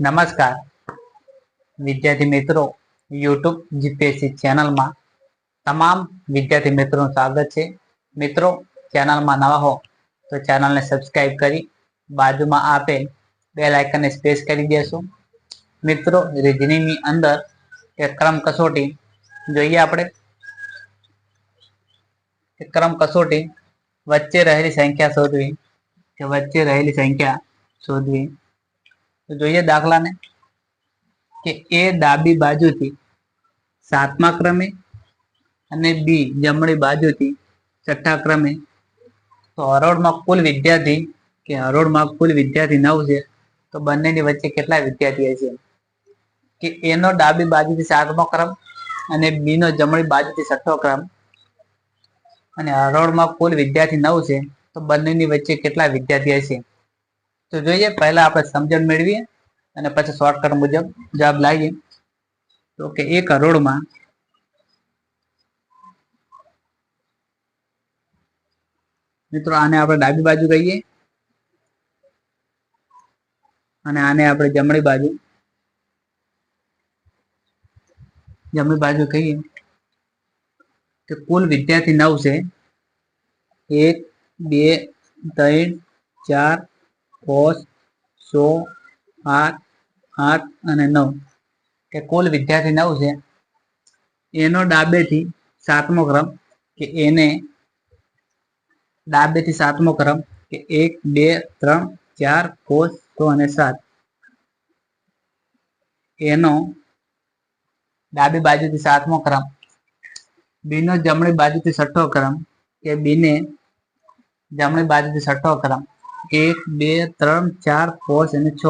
નમસ્કાર. વિદ્યાર્થી મિત્રો યુટ્યુબ જીપીએસસી ચેનલમાં તમામ વિદ્યાર્થી મિત્રોનું સ્વાગત છે. મિત્રો, ચેનલમાં નવા હો તો ચેનલને સબસ્ક્રાઈબ કરી બાજુમાં આપેલ બે લાઇકનને સ્પેસ કરી દેશો. મિત્રો, રીઝનિંગની અંદર એક ક્રમ કસોટી જોઈએ આપણે. કે ક્રમ કસોટી વચ્ચે રહેલી સંખ્યા શોધવી કે વચ્ચે રહેલી સંખ્યા શોધવી. તો જોઈએ દાખલાને કે એ ડાબી બાજુથી સાતમા ક્રમે અને બી જમણી બાજુથી છઠ્ઠા ક્રમે તો હરોળમાં કુલ વિદ્યાર્થી કે હરોળમાં કુલ વિદ્યાર્થી નવ છે, તો બંનેની વચ્ચે કેટલા વિદ્યાર્થી હશે કે એનો ડાબી બાજુથી સાતમો ક્રમ અને બી નો જમણી બાજુથી છઠ્ઠો ક્રમ. અને હરોળમાં કુલ વિદ્યાર્થી નવ છે, તો બંનેની વચ્ચે કેટલા વિદ્યાર્થી હશે તો જોઈએ, પહેલા આપણે સમજણ મેળવીએ અને પછી શોર્ટકટ મુજબ જવાબ લાવીએ. તો કે એક કરોડમાં મિત્રો, આને આપણે ડાબી બાજુ કહીએ અને આને આપણે જમણી બાજુ જમણી બાજુ કહીએ કે કુલ વિદ્યાર્થી નવ છે. એક, બે, ત્રણ, ચાર પાંચ સો, આઠ આઠ અને નવ. કે કુલ વિદ્યાર્થી નવ છે. એનો ડાબેથી સાતમો ક્રમ કે એને ડાબેથી સાતમો ક્રમ કે એક, બે, ત્રણ, ચાર કોસ સો અને સાત. એનો ડાબી બાજુથી સાતમો ક્રમ, બીનો જમણી બાજુથી છઠ્ઠો ક્રમ કે બીને જમણી બાજુથી છઠ્ઠો ક્રમ. એક, બે, ત્રણ, ચાર, પાંચ અને છ.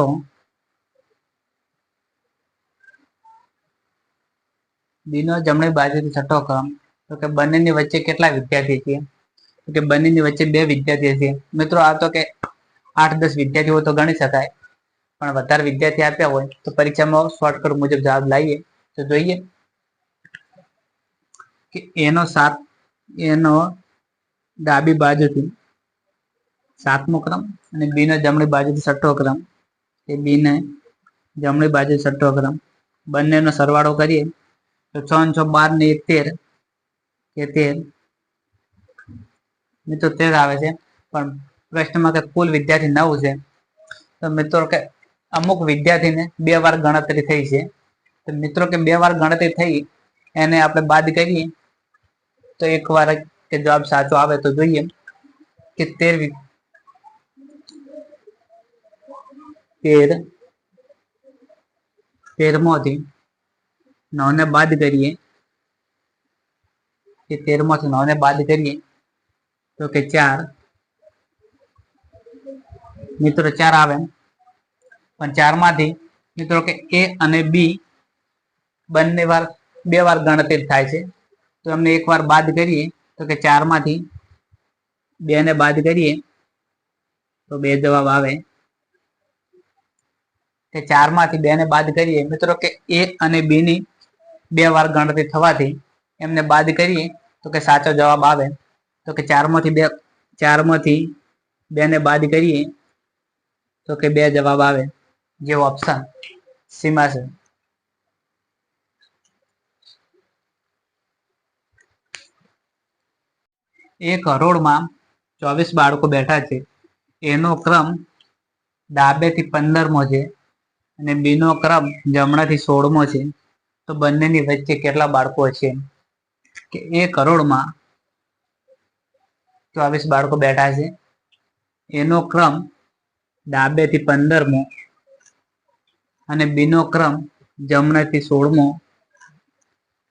બીનો જમણી બાજુથી છઠ્ઠો ક્રમ. તો કે બંનેની વચ્ચે કેટલા વિદ્યાર્થી છે? તો કે બંનેની વચ્ચે બે વિદ્યાર્થી છે. મિત્રો, આ તો કે આઠ, દસ વિદ્યાર્થીઓ તો ગણી શકાય. પણ વધારે વિદ્યાર્થી આપ્યા હોય તો પરીક્ષામાં શોર્ટકટ મુજબ જવાબ લાવીએ. તો જોઈએ કે એનો સાત, એનો ડાબી બાજુથી સાતમો ક્રમ અને બી નો જમણી બાજુથી છઠ્ઠો ક્રમ. એ બી ને જમણી બાજુ છઠ્ઠો ક્રમ. બંનેનો સરવાળો કરીએ તો છ છ બાર ને તેર. કે તેર. મિત્રો, તેર આવે છે. પણ પ્રશ્નમાં કે કુલ વિદ્યાર્થી નવ છે. તો મિત્રો, કે અમુક વિદ્યાર્થીને બે વાર ગણતરી થઈ છે. તો મિત્રો, કે બે વાર ગણતરી થઈ, એને આપણે બાદ કરીએ. તો એક વાર કે જવાબ સાચો આવે તો જોઈએ. કે તેર તેર તેરમાંથી નવને બાદ કરીએ. કે તેરમાંથી નવને બાદ કરીએ. તો કે ચાર. મિત્રો ચાર આવે. પણ ચારમાંથી મિત્રો કે એ અને બી બંને વાર, બે વાર ગણતરી થાય છે. તો અમને એક વાર બાદ કરીએ. તો કે ચારમાંથી બે ને બાદ કરીએ. તો બે જવાબ આવે. કે ચારમાંથી બે ને બાદ કરીએ. મિત્રો કે એ અને બી ની બે વાર ગણતરી થવાથી એમને બાદ કરીએ તો કે સાચો જવાબ આવે. તો કે ચારમાંથી બે ચારમાંથી બે ને બાદ કરીએ તો કે બે જવાબ આવે. જે ઓપ્શન સીમા છે. એક હરોળમાં ચોવીસ બાળકો બેઠા છે. એનો ક્રમ ડાબેથી પંદરમો છે. અને બીનો ક્રમ જમણાથી સોળમો છે. તો બંનેની વચ્ચે કેટલા બાળકો છે કે એ કરોડમાં ચોવીસ બાળકો બેઠા છે એનો ક્રમ ડાબેથી પંદરમો અને બીનો ક્રમ જમણાથી સોળમો.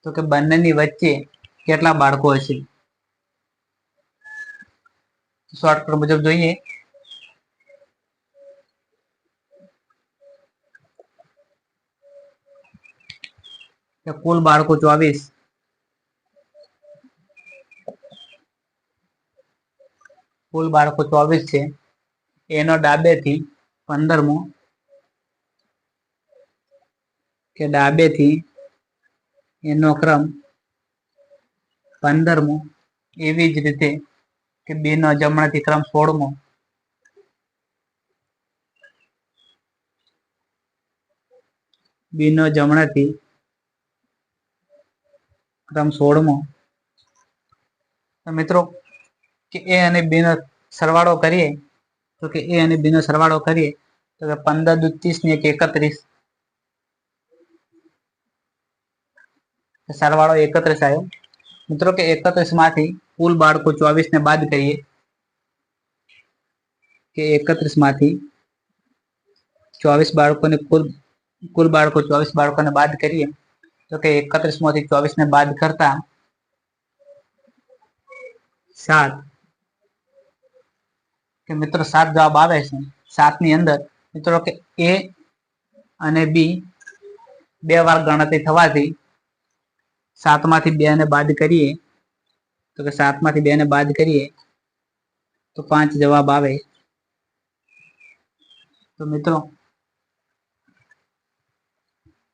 તો કે બંનેની વચ્ચે કેટલા બાળકો હશે? શોર્ટકટ મુજબ જોઈએ. કુલ બાળકો ચોવીસ. કુલ બાળકો ચોવીસ છે. એનો ડાબેથી પંદરમો. કે ડાબેથી એનો ક્રમ પંદરમો. એવી જ રીતે કે બે નો જમણાથી ક્રમ સોળમો. બી નો જમણાથી ક્રમ સોળમો. મિત્રો, કે એ અને બી નો સરવાળો કરીએ, તો કે એ અને બી નો સરવાળો કરીએ, તો કે પંદર દુ ને એક એકત્રીસ. સરવાળો એકત્રીસ આવ્યો મિત્રો, કે એકત્રીસમાંથી કુલ બાળકો ચોવીસ ને બાદ કરીએ. કે એકત્રીસમાંથી ચોવીસ બાળકોને કુલ કુલ બાળકો ચોવીસ બાળકોને બાદ કરીએ. તો કે એકત્રીસમાંથી ચોવીસ ને બાદ કરતા સાત. કે મિત્રો સાત જવાબ આવે છે. સાતની અંદર મિત્રો કે એ અને બી બે વાર ગણતરી થવાથી સાતમાંથી બે ને બાદ કરીએ. તો કે સાતમાંથી બે ને બાદ કરીએ તો પાંચ જવાબ આવે. તો મિત્રો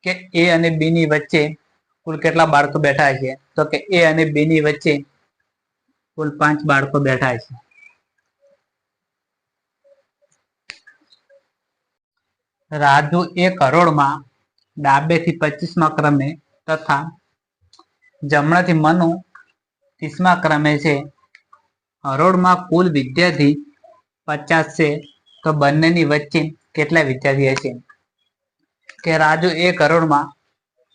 કે એ અને બી ની વચ્ચે કુલ કેટલા બાળકો બેઠા છે? તો કે એ અને બી ની વચ્ચે કુલ પાંચ બાળકો બેઠા છે. રાજુ એ કરોડમાં ડાબેથી પચીસમાં ક્રમે તથા જમણાથી મનુ ત્રીસમા ક્રમે છે. હરોળમાં કુલ વિદ્યાર્થી પચાસ છે. તો બંનેની વચ્ચે કેટલા વિદ્યાર્થી હશે કે રાજુ એ કરોડમાં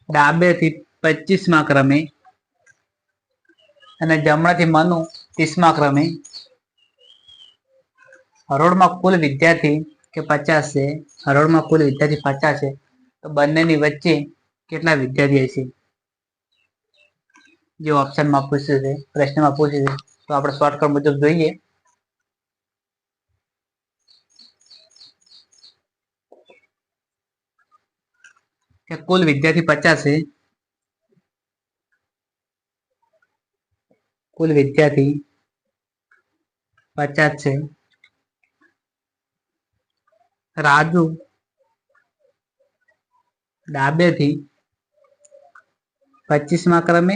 ડાબેથી પચીસમા ક્રમે અને જમણાથી મનુ ત્રીસમા ક્રમે હરોળમાં કુલ વિદ્યાર્થી કે પચાસ છે, હરોળમાં કુલ વિદ્યાર્થી પચાસ છે, તો બંનેની વચ્ચે કેટલા વિદ્યાર્થી હશે જે ઓપ્શનમાં પૂછ્યું છે, પ્રશ્નમાં પૂછ્યું છે, તો આપણે શોર્ટકટ મુજબ જોઈએ. કે કુલ વિદ્યાર્થી પચાસ. છે કુલ વિદ્યાર્થી પચાસ છે. રાજુ ડાબેથી પચીસમાં ક્રમે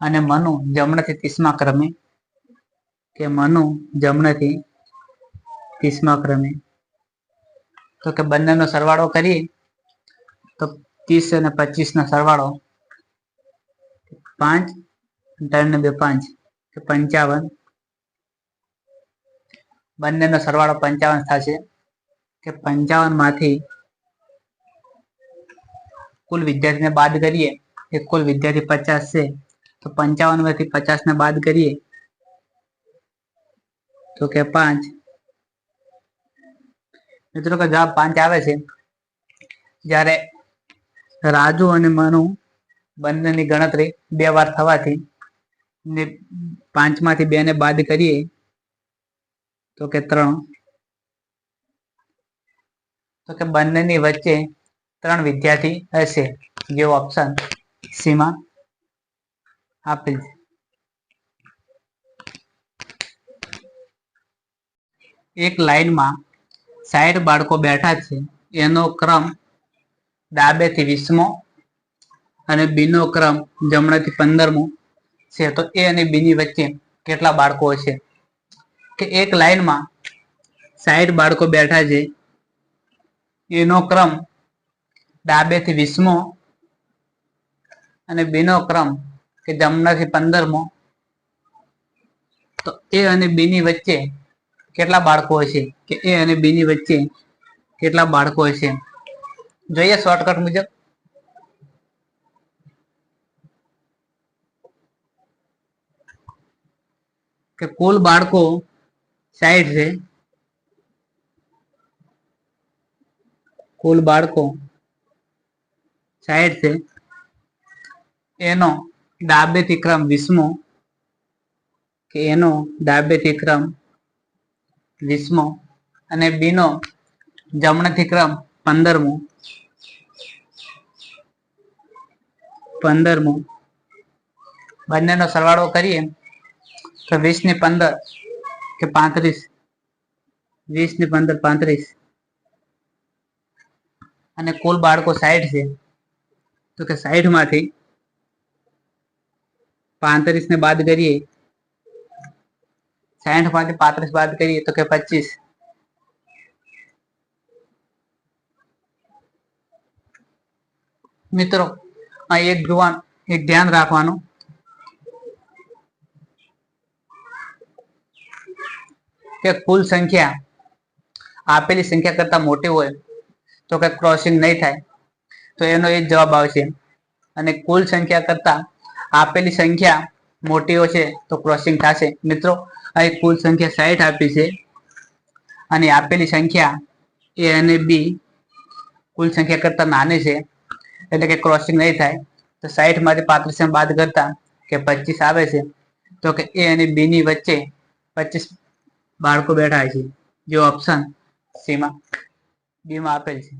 અને મનુ જમણેથી ત્રીસમા ક્રમે કે મનુ જમણેથી ત્રીસમા ક્રમે. તો કે બંનેનો સરવાળો કરીએ. તો ત્રીસ અને પચીસ નો સરવાળો પાંચ, ત્રણ ને બે પાંચ પંચાવન પંચાવન. બંનેનો સરવાળો પંચાવન થશે, કે પંચાવનમાંથી કુલ વિદ્યાર્થીને બાદ કરીએ કે કુલ વિદ્યાર્થી પચાસ છે, તો પંચાવનમાંથી પચાસ ને બાદ કરીએ, તો કે પાંચ. મિત્રો, કે જવાબ પાંચ આવે છે, જ્યારે રાજુ અને મનુ બંનેની ગણતરી બે વાર થવાથી ને પાંચમાંથી બે ને બાદ કરીએ તો કે ત્રણ. તો કે બંનેની વચ્ચે ત્રણ વિદ્યાર્થી હશે. જેવો ઓપ્શન સીમાં આપેલ છે. એક લાઈનમાં સાઈઠ બાળકો બેઠા છે. એનો ક્રમ ડાબેથી વીસમો અને બીનો ક્રમ જમણેથી પંદરમો છે. તો એ અને બીની વચ્ચે કેટલા બાળકો છે કે એક લાઈનમાં સાઈઠ બાળકો બેઠા છે. એનો ક્રમ ડાબેથી વીસમો અને બીનો ક્રમ કે જમણાથી પંદરમો. તો એ અને બીની વચ્ચે કેટલા બાળકો હશે? કે એ અને બીની વચ્ચે કેટલા બાળકો હશે? જોઈએ શોર્ટકટ મુજબ. કે કુલ બાળકો સાઈઠ છે. કુલ બાળકો સાઈઠ છે. એનો ડાબેથી ક્રમ વીસમો કે એનો ડાબેથી ક્રમ વીસમો અને બીનો જમણેથી ક્રમ પંદરમો. પંદરમો. બંનેનો સરવાળો કરીએ તો વીસ ને પંદર કે પાંત્રીસ. વીસ ને પંદર, પાંત્રીસ. અને કુલ બાળકો સાઈઠ છે. તો કે સાઈઠમાંથી પાંત્રીસ ને બાદ કરીએ. સાઈઠમાંથી પાંત્રીસ બાદ કરીએ તો કે પચીસ. મિત્રો આ એક જોવાનું એક ધ્યાન રાખવાનું. કે કુલ સંખ્યા, આપેલી સંખ્યા કરતા મોટી હોય, તો કે ક્રોસિંગ નહીં થાય. તો એનો એ જવાબ આવશે. અને કુલ સંખ્યા કરતા આપેલી સંખ્યા મોટી છે, તો ક્રોસિંગ થશે. મિત્રો, અહીં કુલ સંખ્યા સાઈઠ આપી છે. અને આપેલી સંખ્યા એ અને બી કુલ સંખ્યા કરતા નાની છે. એટલે કે ક્રોસિંગ નહીં થાય. તો સાઠમાંથી પાંત્રીસ બાદ કરતા કે પચીસ આવે છે, તો કે એ અને બી ની વચ્ચે પચીસ બાળકો બેઠા છે. જે ઓપ્શન સીમાં બીમાં આપેલ છે.